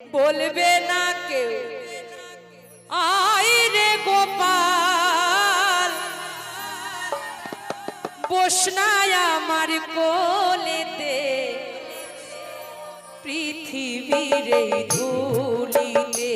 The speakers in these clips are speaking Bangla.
বলবে না কেউ আই রে গোপাল বসনায় আমার কোলেতে পৃথিবীর ধুলিতে।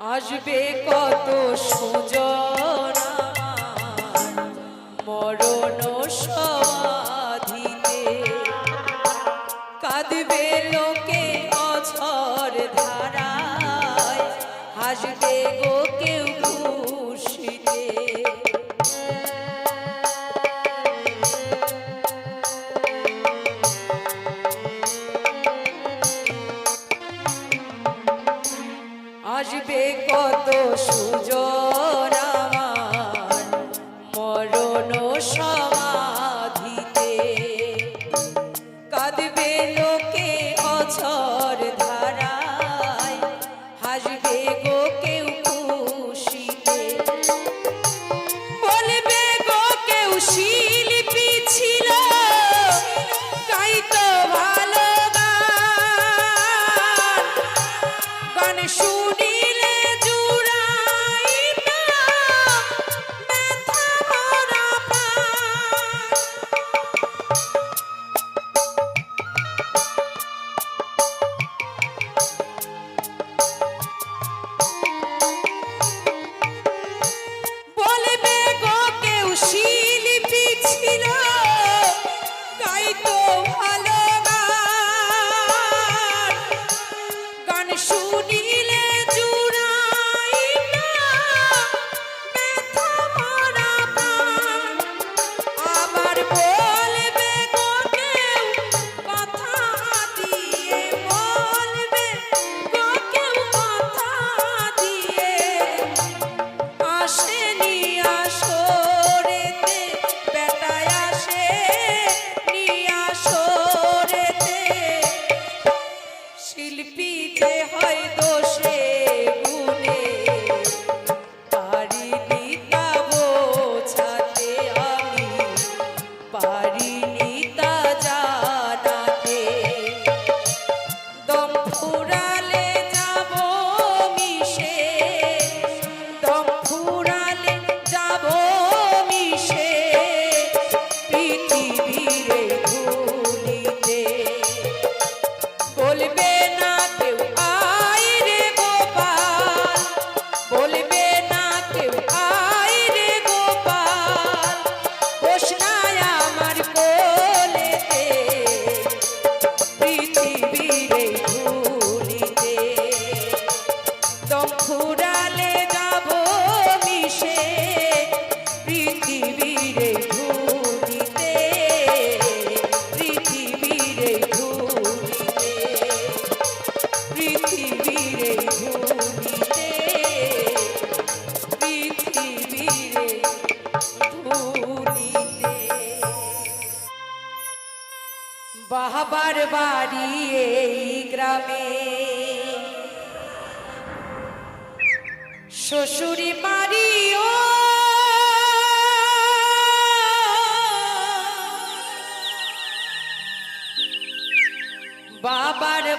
আসবে কত সুজন মরণ সমাধিতে কাঁদবে লোকে বাড়ি বাবার বাড়ি এই গ্রামে শ্বশুরি বাড়িও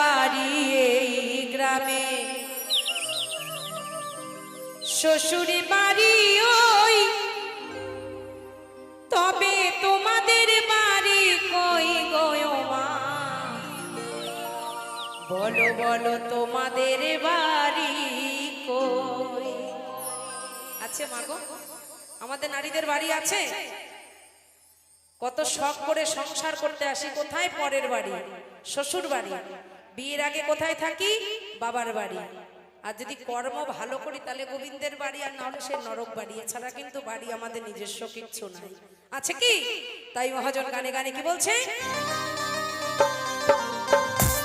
বাড়ি এই গ্রামে। শ্বশুরি বাড়ি ওই, তবে তোমাদের বাড়ি কই গো মা? বলো বলো তোমাদের বাড়ি কই? আছে মাগো আমাদের নারীদের বাড়ি আছে। কত শখ করে সংসার করতে আসি, কোথায় পরের বাড়ি? শ্বশুর বাড়ি। বিয়ের আগে কোথায় থাকি? বাবার বাড়ি। আর যদি কর্ম ভালো করি, তাহলে গোবিন্দের বাড়ি আর নাহলে সে নরক বাড়ি। এছাড়া কিন্তু বাড়ি আমাদের নিজস্ব কিচ্ছু নাই। আছে কি? তাই মহাজন গানে গানে কি বলছে?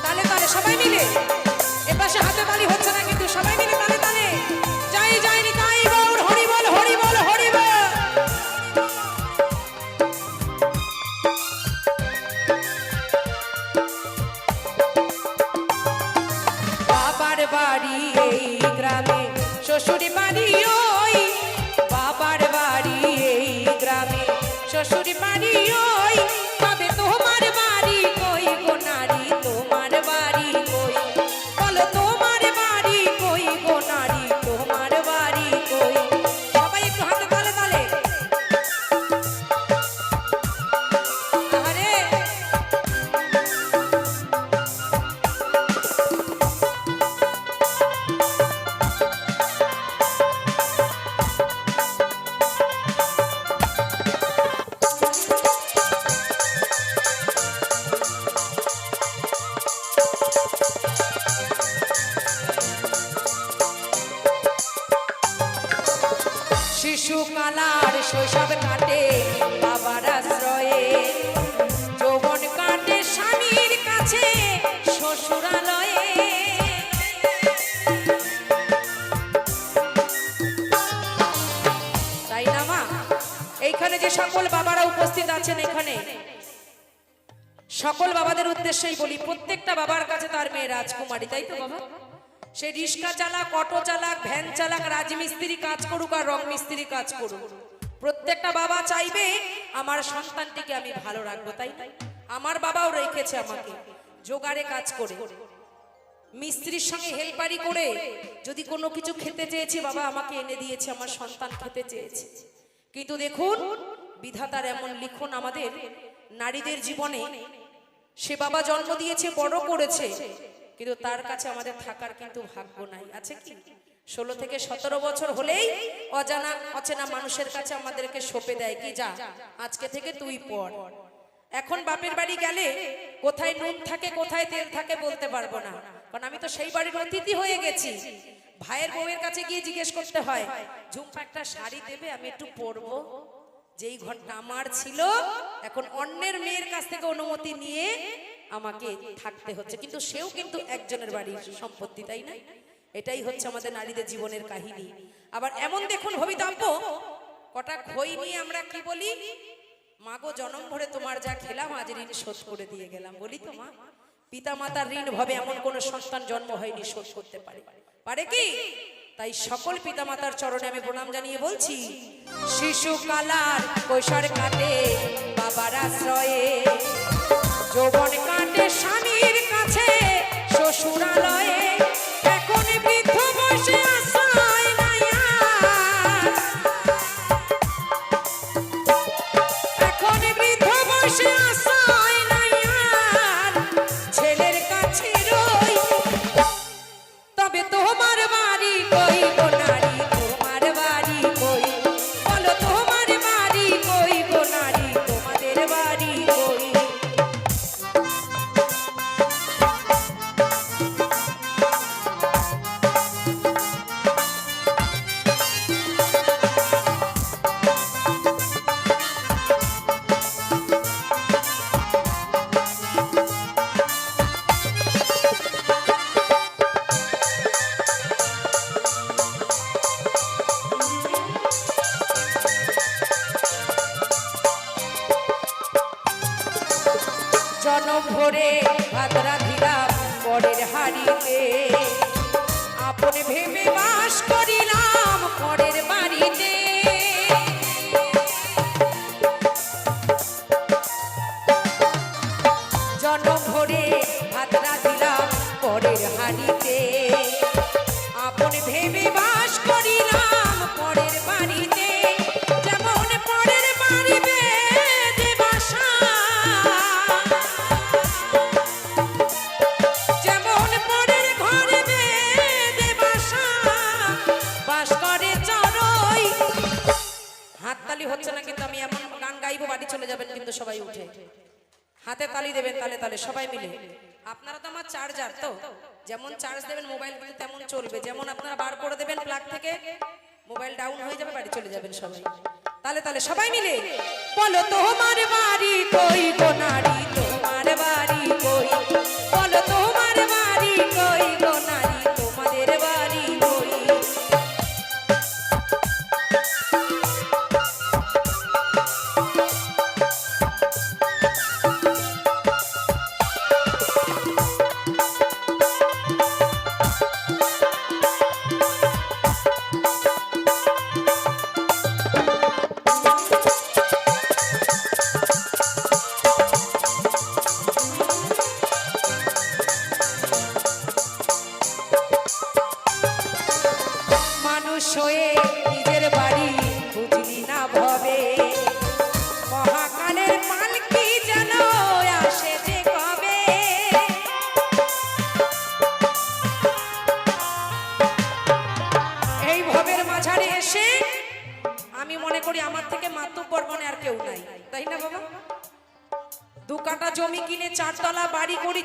তাহলে তাহলে সবাই মিলে এপাশে হাতে বালি হচ্ছে না সকল বাবাদের উদ্দেশ্যেই বলি, প্রত্যেকটা বাবার কাছে তার মেয়ে রাজকুমারী, তাই তো বাবা? সে রিক্সা চালাক, অটো চালাক, ভ্যান চালাক রাজমিস্ত্রি কাজ করুক আর রং মিস্ত্রি কাজ করুক। প্রত্যেকটা বাবা চাইবে, আমার সন্তানটিকে আমি ভালো রাখব, তাই আমার বাবাও রেখেছে আমাকে, জোগাড়ে কাজ করে। মিস্ত্রির সঙ্গে হেল্পারি করে, যদি কোনো কিছু খেতে চেয়েছি, বাবা আমাকে এনে দিয়েছে, আমার সন্তান খেতে চেয়েছে। কিন্তু দেখুন, বিধাতার এমন লিখন আমাদের নারীদের জীবনে সে বাবা জন্ম দিয়েছে, বড় করেছে। কিন্তু তার কাছে আমাদের থাকার কিন্তু ভাগ্য নাই। আছে কি? ষোলো থেকে সতেরো বছর হলেই অজানা, অচেনা মানুষের কাছে আমাদেরকে সঁপে দেয়। কি যা? আজকে থেকে তুই পড়। এখন বাপের বাড়ি গেলে কোথায় নুন থাকে, কোথায় তেল থাকে বলতে পারব না। কারণ আমি তো সেই বাড়ির অতিথি হয়ে গেছি। ভাইয়ের বউয়ের কাছে গিয়ে জিজ্ঞেস করতে হয়, ঝুমপা একটা শাড়ি দেবে? আমি একটু পরবো। যেই ঘরটা আমার ছিল, এখন অন্যের মেয়ের কাছ থেকে অনুমতি নিয়ে আমাকে থাকতে হচ্ছে। কিন্তু সেও কিন্তু একজনের বাড়ির সম্পত্তি, তাই না? এটাই হচ্ছে আমাদের নারীদের জীবনের কাহিনী। আবার এমন দেখুন, ভবিতব্য, কটা খই নিয়ে আমরা কি বলি? মাগো জনম ভরে তোমার যা খেলাম, আজ ঋণ শোধ করে দিয়ে গেলাম। বলি তো মা, পিতামাতার ঋণ ভাবে এমন কোন সন্তান জন্ম হয়নি, শোধ করতে পারে। পারে কি? তাই সকল পিতামাতার চরণে আমি প্রণাম জানিয়ে বলছি শিশু কালার কৈশোর কাটে বাবার আশ্রয়ে। যৌবন কাটে স্বামীর কাছে শ্বশুরালয়ে। সবাই। তাহলে তালে সবাই মিলে বলো তোমার বাড়ি কই গো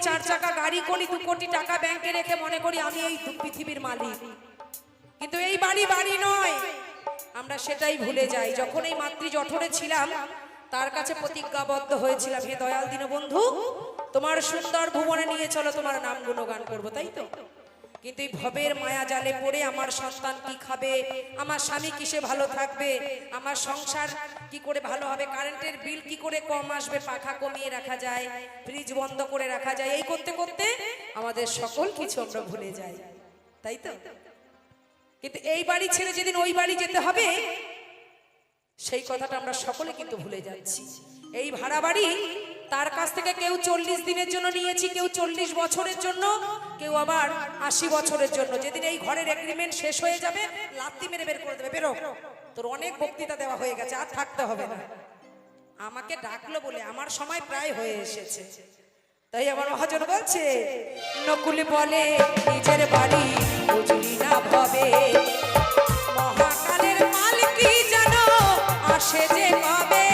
চার চাকা গাড়ি করি, দু কোটি টাকা ব্যাংকে রেখে মনে করি আমি এই পৃথিবীর মালিক। কিন্তু এই বাড়ি বাড়ি নয়। আমরা সেটাই ভুলে যাই। যখন এই মাতৃ জঠরে ছিলাম, তার কাছে প্রতিজ্ঞাবদ্ধ হয়েছিলাম, হে দয়াল দিন বন্ধু তোমার সুন্দর ভুবনে নিয়ে চলো, তোমার নাম গুণগান করব। তাই তো? কিন্তু এই ভবের মায়া জালে পড়ে আমার সন্তান কি খাবে? আমার স্বামী কিসে ভালো থাকবে? আমার সংসার কি করে ভালো হবে? কারেন্টের বিল কি করে কম আসবে? পাখা কমিয়ে রাখা যায় ফ্রিজ বন্ধ করে রাখা যায়, এই করতে করতে আমাদের সকল কিছু আমরা ভুলে যাই। তাই তো? কিন্তু এই বাড়ি ছেড়ে যেদিন ওই বাড়ি যেতে হবে, সেই কথাটা আমরা সকলে কিন্তু ভুলে যাচ্ছি। এই ভাড়া বাড়ি তার কাছ থেকে কেউ চল্লিশ দিনের জন্য নিয়েছি, কেউ চল্লিশ বছরের জন্য কেউ আবার আশি বছরের জন্য। যেদিন এই ঘরের এগ্রিমেন্ট শেষ হয়ে যাবে, লাত্তি মেরে বের করে দেবে। বেরো। তোর অনেক বক্তৃতা দেওয়া হয়ে গেছে, আর থাকতে হবে না। আমাকে ডাকলো বলে আমার সময় প্রায় হয়ে এসেছে। তাই আমার মহাজন বলছে, নকুল বলে নিজের বাড়ি বুঝলি না ভবে মহাকালের মালিকি যেন আসে যে কবে?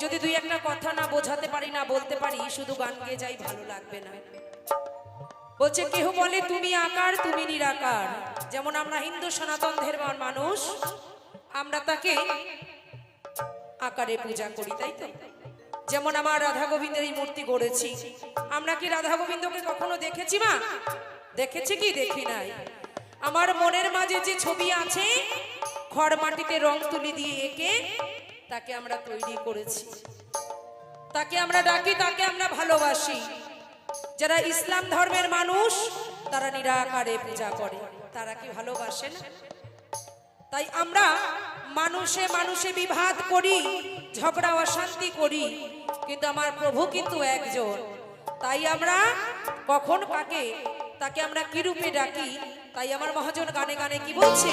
যদি দুই একটা কথা না বোঝাতে পারি, না বলতে পারি, শুধু গান গেয়ে যাই, ভালো লাগবে না। বলছে, কেহ বলে তুমি আকার, তুমি নিরাকার? যেমন আমরা হিন্দু সনাতন ধর্মের মানুষ, আমরা তাকে আকারে পূজা করি, তাই তো? যেমন আমার রাধা গোবিন্দের এই মূর্তি গড়েছি। আমরা কি রাধা গোবিন্দকে কখনো দেখেছি মা? দেখেছি কি? দেখি নাই। আমার মনের মাঝে যে ছবি আছে, খড় মাটিতে রং তুলি দিয়ে এঁকে তাকে আমরা তৈরি করেছি। তাকে আমরা ডাকি, তাকে আমরা ভালোবাসি। যারা ইসলাম ধর্মের মানুষ, তারা নিরাকারে পূজা করে। তারা কি ভালোবাসে না? তাই আমরা মানুষে মানুষে বিভাদ করি, ঝগড়া, অশান্তি করি। কিন্তু আমার প্রভু কিন্তু একজন। তাই আমরা কখন কাকে, তাকে আমরা কি রূপে ডাকি, তাই আমার মহাজন গানে গানে কি বলছে?